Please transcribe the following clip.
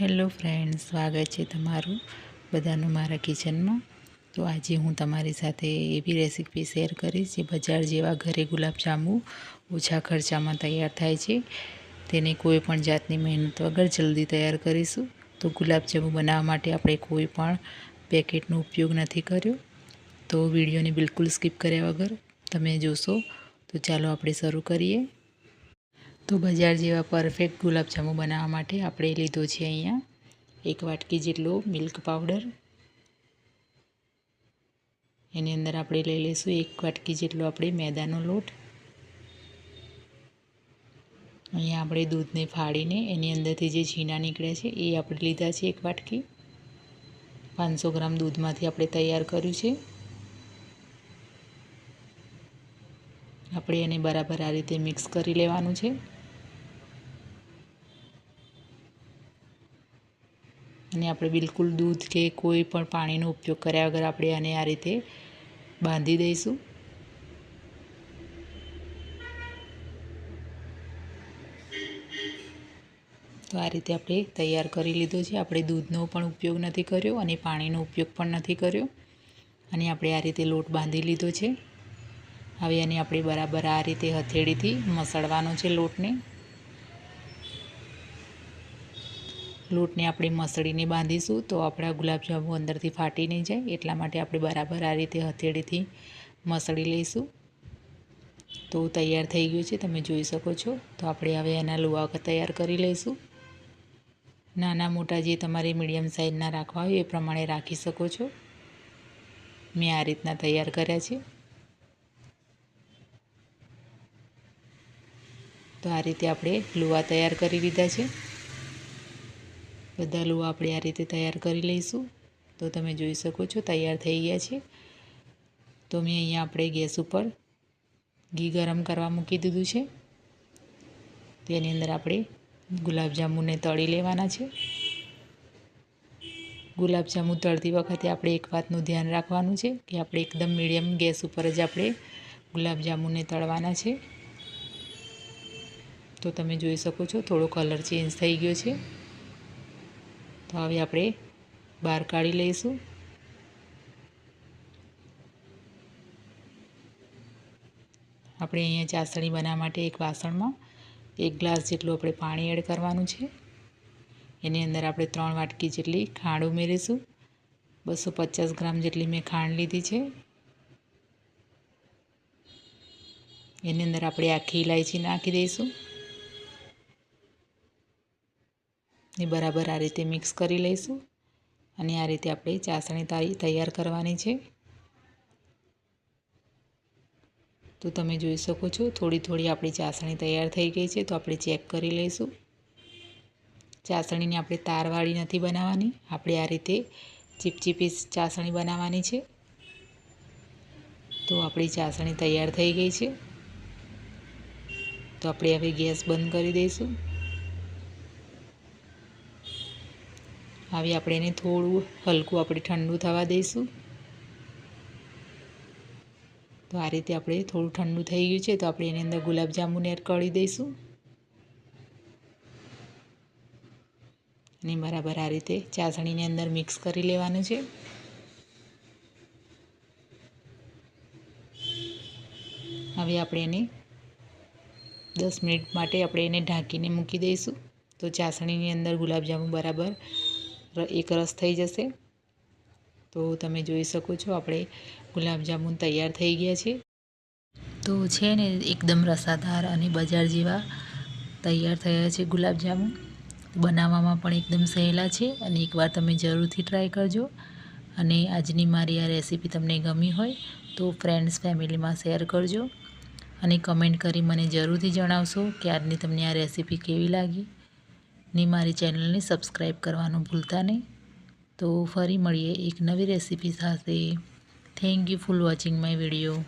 Hello friend સ્વાગત છે તમારું બધાનું મારા કિચનમાં. તો આજે હું તમારી સાથે એવી રેસીપી શેર કરીશ જે બજાર જેવા ઘરે ગુલાબજાંબુ ઓછા ખર્ચામાં તૈયાર થાય છે. તેને કોઈ પણ જાતની મહેનત વગર જલ્દી તૈયાર કરીશું. તો ગુલાબજાંબુ બનાવવા માટે આપણે કોઈ પણ પેકેટનો ઉપયોગ નથી કર્યો. તો વિડીયોને બિલકુલ સ્કીપ કર્યા વગર તમે જોશો. તો ચાલો આપણે શરૂ કરીએ. તો બજાર જેવા પરફેક્ટ ગુલાબજાંબુ બનાવવા માટે આપણે લીધો છે અહીંયા એક વાટકી જેટલો મિલ્ક પાવડર એની અંદર આપણે લઈ લઈશું એક વાટકી જેટલો આપણે મેદાનો લોટ. અહીંયા આપણે દૂધને ફાડીને એની અંદરથી જે છીણા નીકળ્યા છે એ આપણે લીધા છે એક વાટકી. પાંચસો ગ્રામ દૂધમાંથી આપણે તૈયાર કર્યું છે. આપણે એને બરાબર આ રીતે મિક્સ કરી લેવાનું છે. અને આપણે બિલકુલ દૂધ કે કોઈ પણ પાણીનો ઉપયોગ કર્યા વગર આપણે આને આ રીતે બાંધી દઈશું. તો આ રીતે આપણે તૈયાર કરી લીધો છે. આપણે દૂધનો પણ ઉપયોગ નથી કર્યો અને પાણીનો ઉપયોગ પણ નથી કર્યો. અને આપણે આ રીતે લોટ બાંધી લીધો છે. હવે એને આપણે બરાબર આ રીતે હથેળીથી મસળવાનો છે લોટને. લોટને આપણે મસળીને બાંધીશું તો આપણા ગુલાબજાંબુ અંદરથી ફાટી નહીં જાય એટલા માટે આપણે બરાબર આ રીતે હથેળીથી મસળી લઈશું. તો તૈયાર થઈ ગયું છે, તમે જોઈ શકો છો. તો આપણે હવે એના લુવા તૈયાર કરી લઈશું. નાના મોટા જે તમારે મીડિયમ સાઇઝના રાખવા હોય એ પ્રમાણે રાખી શકો છો. મેં આ રીતના તૈયાર કર્યા છે. તો આ રીતે આપણે લુવા તૈયાર કરી લીધા છે. બધા લુવા આપણે આ રીતે તૈયાર કરી લઈશું. તો તમે જોઈ શકો છો, તૈયાર થઈ ગયા છે. તો મેં અહીંયા આપણે ગેસ ઉપર ઘી ગરમ કરવા મૂકી દીધું છે. તેની અંદર આપણે ગુલાબજાંબુને તળી લેવાના છે. ગુલાબજાંબુ તળતી વખતે આપણે એક વાતનું ધ્યાન રાખવાનું છે કે આપણે એકદમ મીડિયમ ગેસ ઉપર જ આપણે ગુલાબજાંબુને તળવાના છે. તો તમે જોઈ શકો છો, થોડો કલર ચેન્જ થઈ ગયો છે. તો હવે આપણે બહાર કાઢી લઈશું. આપણે અહીંયા ચાસણી બનાવવા માટે એક વાસણમાં એક ગ્લાસ જેટલું આપણે પાણી એડ કરવાનું છે. એની અંદર આપણે ત્રણ વાટકી જેટલી ખાંડ ઉમેરીશું. બસો પચાસ ગ્રામ જેટલી મેં ખાંડ લીધી છે. એની અંદર આપણે આખી ઇલાયચી નાખી દઈશું. એ બરાબર આ રીતે મિક્સ કરી લઈશું. અને આ રીતે આપણે ચાસણી તૈયાર કરવાની છે. તો તમે જોઈ શકો છો, થોડી થોડી આપણી ચાસણી તૈયાર થઈ ગઈ છે, તો આપણે ચેક કરી લઈશું. ચાસણીને આપણે તારવાળી નથી બનાવવાની, આપણે આ રીતે ચીપચીપી ચાસણી બનાવવાની છે. તો આપણી ચાસણી તૈયાર થઈ ગઈ છે. તો આપણે હવે ગેસ બંધ કરી દઈશું. હવે આપણે એને થોડું હલકું, આપણે ઠંડુ થવા દઈશું. તો આ રીતે આપણે થોડું ઠંડુ થઈ ગયું છે, તો આપણે એની અંદર ગુલાબજાંબુને એડ દઈશું. અને બરાબર આ રીતે ચાસણીની અંદર મિક્સ કરી લેવાનું છે. હવે આપણે એને દસ મિનિટ માટે આપણે એને ઢાંકીને મૂકી દઈશું. તો ચાસણીની અંદર ગુલાબજાંબુ બરાબર એક રસ થઈ જશે. તો તમે જોઈ શકો છો, આપણે ગુલાબજાંબુ તૈયાર થઈ ગયા છે. તો છે ને, એકદમ રસાદાર અને બજાર જેવા તૈયાર થયા છે ગુલાબજાંબુ બનાવવામાં પણ એકદમ સહેલા છે અને એકવાર તમે જરૂરથી ટ્રાય કરજો. અને આજની મારી આ રેસીપી તમને ગમી હોય, તો ફ્રેન્ડ્સ ફેમિલીમાં શેર કરજો. અને કમેન્ટ કરી મને જરૂરથી જણાવશો કે આજની તમને આ રેસીપી કેવી લાગી. ને મારી ચેનલને સબસ્ક્રાઈબ કરવાનું ભૂલતા નહીં. તો ફરી મળીએ એક નવી રેસીપી સાથે. Thank you for watching my video